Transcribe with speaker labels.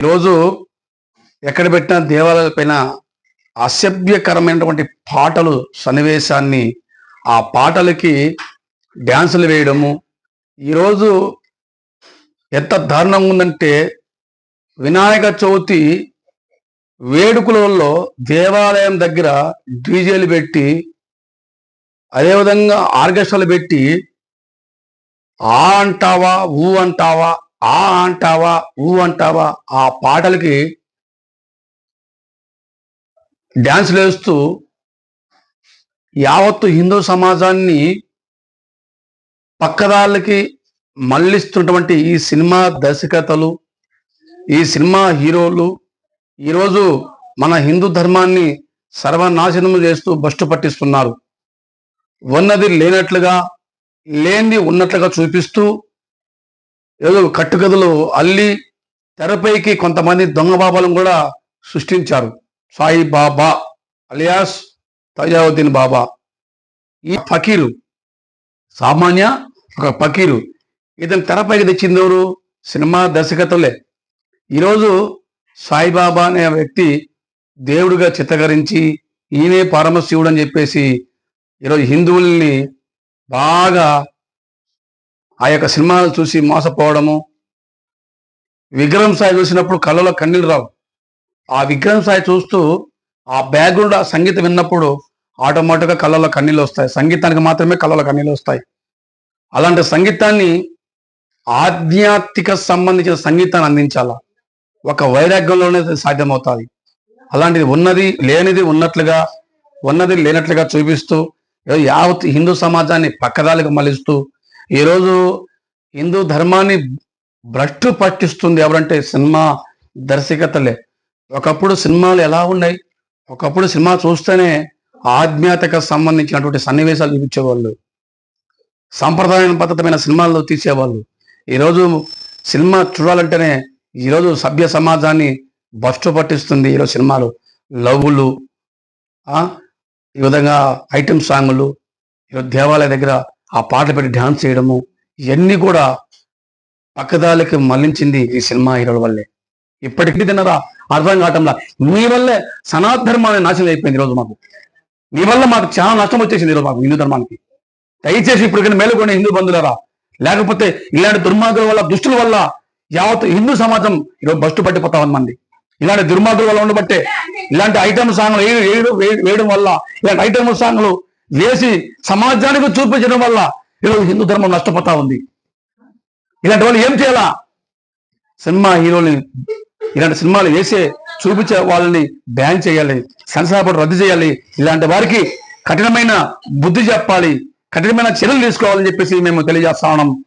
Speaker 1: ఈరోజు ఎక్కడ పెట్టినా దేవాలయాల పైన అసభ్యకరమైనటువంటి పాటలు సన్నివేశాన్ని ఆ పాటలకి డ్యాన్సులు వేయడము. ఈరోజు ఎంత దారుణంగా ఉందంటే వినాయక చవితి వేడుకలలో దేవాలయం దగ్గర డీజేలు పెట్టి అదేవిధంగా ఆర్కెస్ట్రాలు పెట్టి ఆ అంటావా ఊ అంటావా ఆ అంటావా ఊ అంటావా ఆ పాటలకి డ్యాన్సులు వేస్తూ యావత్తు హిందూ సమాజాన్ని పక్కదాళ్ళకి మళ్ళిస్తున్నటువంటి ఈ సినిమా దర్శకతలు ఈ సినిమా హీరోలు ఈరోజు మన హిందూ ధర్మాన్ని సర్వనాశనం చేస్తూ బస్టు పట్టిస్తున్నారు. ఉన్నది లేనట్లుగా లేనిది ఉన్నట్లుగా చూపిస్తూ ఏదో కట్టుకథలు అల్లి తెరపైకి కొంతమంది దొంగ బాబాలను కూడా సృష్టించారు. సాయి బాబా అలియాస్ తజావుద్దీన్ బాబా. ఈ ఫకీరు సామాన్య ఒక ఫకీరు. ఇతను తెరపైకి తెచ్చింది ఎవరు? సినిమా దర్శకత్వలే. ఈరోజు సాయిబాబా అనే వ్యక్తి దేవుడిగా చిత్తకరించి ఈయనే పరమశివుడు అని చెప్పేసి ఈరోజు హిందువుల్ని బాగా ఆ యొక్క సినిమాలు చూసి మోసపోవడము. విగ్రహం సాయి చూసినప్పుడు కళ్ళలో కన్నీళ్ళు రావు. ఆ విగ్రహం సాయి చూస్తూ ఆ బ్యాక్గ్రౌండ్ ఆ సంగీతం విన్నప్పుడు ఆటోమేటిక్గా కళ్ళలో కన్నీళ్ళు వస్తాయి. సంగీతానికి మాత్రమే కళ్ళలో కన్నీళ్ళు వస్తాయి. అలాంటి సంగీతాన్ని ఆధ్యాత్మిక సంబంధించిన సంగీతాన్ని అందించాల? ఒక వైరాగ్యంలోనే సాధ్యమవుతుంది. అలాంటిది ఉన్నది లేనిది ఉన్నట్లుగా ఉన్నది లేనట్లుగా చూపిస్తూ యావత్ హిందూ సమాజాన్ని పక్కదాలకు మలిస్తూ ఈరోజు హిందూ ధర్మాన్ని భ్రష్టు పట్టిస్తుంది ఎవరంటే సినిమా దర్శకతలే. ఒకప్పుడు సినిమాలు ఎలా ఉన్నాయి? ఒకప్పుడు సినిమా చూస్తేనే ఆధ్యాత్మిక సంబంధించినటువంటి సన్నివేశాలు చూపించేవాళ్ళు. సాంప్రదాయబద్ధమైన సినిమాల్లో తీసేవాళ్ళు. ఈరోజు సినిమా చూడాలంటేనే ఈరోజు సభ్య సమాజాన్ని భ్రష్టు పట్టిస్తుంది ఈరోజు సినిమాలు. లవ్లు ఈ విధంగా ఐటమ్ సాంగులు ఈరోజు దేవాలయ దగ్గర ఆ పాటలు పెట్టి డ్యాన్స్ చేయడము ఇవన్నీ కూడా పక్కదాలకి మళ్ళించింది ఈ సినిమా హీరోల వల్లే. ఇప్పటికీ తిన్నరా అర్థం కావటంలా. మీ వల్లే సనాతన ధర్మాన్ని నాశనం అయిపోయింది ఈరోజు మాకు. మీ వల్ల మాకు చాలా నష్టం వచ్చేసింది ఈరోజు మాకు హిందూ ధర్మానికి. దయచేసి ఇప్పటికైనా మేలుకొని హిందూ బంధులరా లేకపోతే ఇలాంటి దుర్మార్గుల వల్ల దుష్టుల వల్ల యావత్ హిందూ సమాజం ఈరోజు బస్టు పట్టిపోతా ఉంది మంది ఇలాంటి దుర్మార్గుల వల్ల ఉండబట్టే ఇలాంటి ఐటమ్ సాంగ్లు వేయడం వేయడం వల్ల ఇలాంటి ఐటమ్ సాంగ్లు వేసి సమాజానికి చూపించడం వల్ల ఈరోజు హిందూ ధర్మం నష్టపోతా ఉంది. ఇలాంటి వాళ్ళు ఏం చేయాలా? సినిమా హీరోని ఇలాంటి సినిమాలు వేసే చూపించే వాళ్ళని బ్యాన్ చేయాలి సెన్సార్ రద్దు చేయాలి. ఇలాంటి వారికి కఠినమైన బుద్ధి చెప్పాలి కఠినమైన చర్యలు తీసుకోవాలని చెప్పేసి మేము తెలియజేస్తా ఉన్నాం.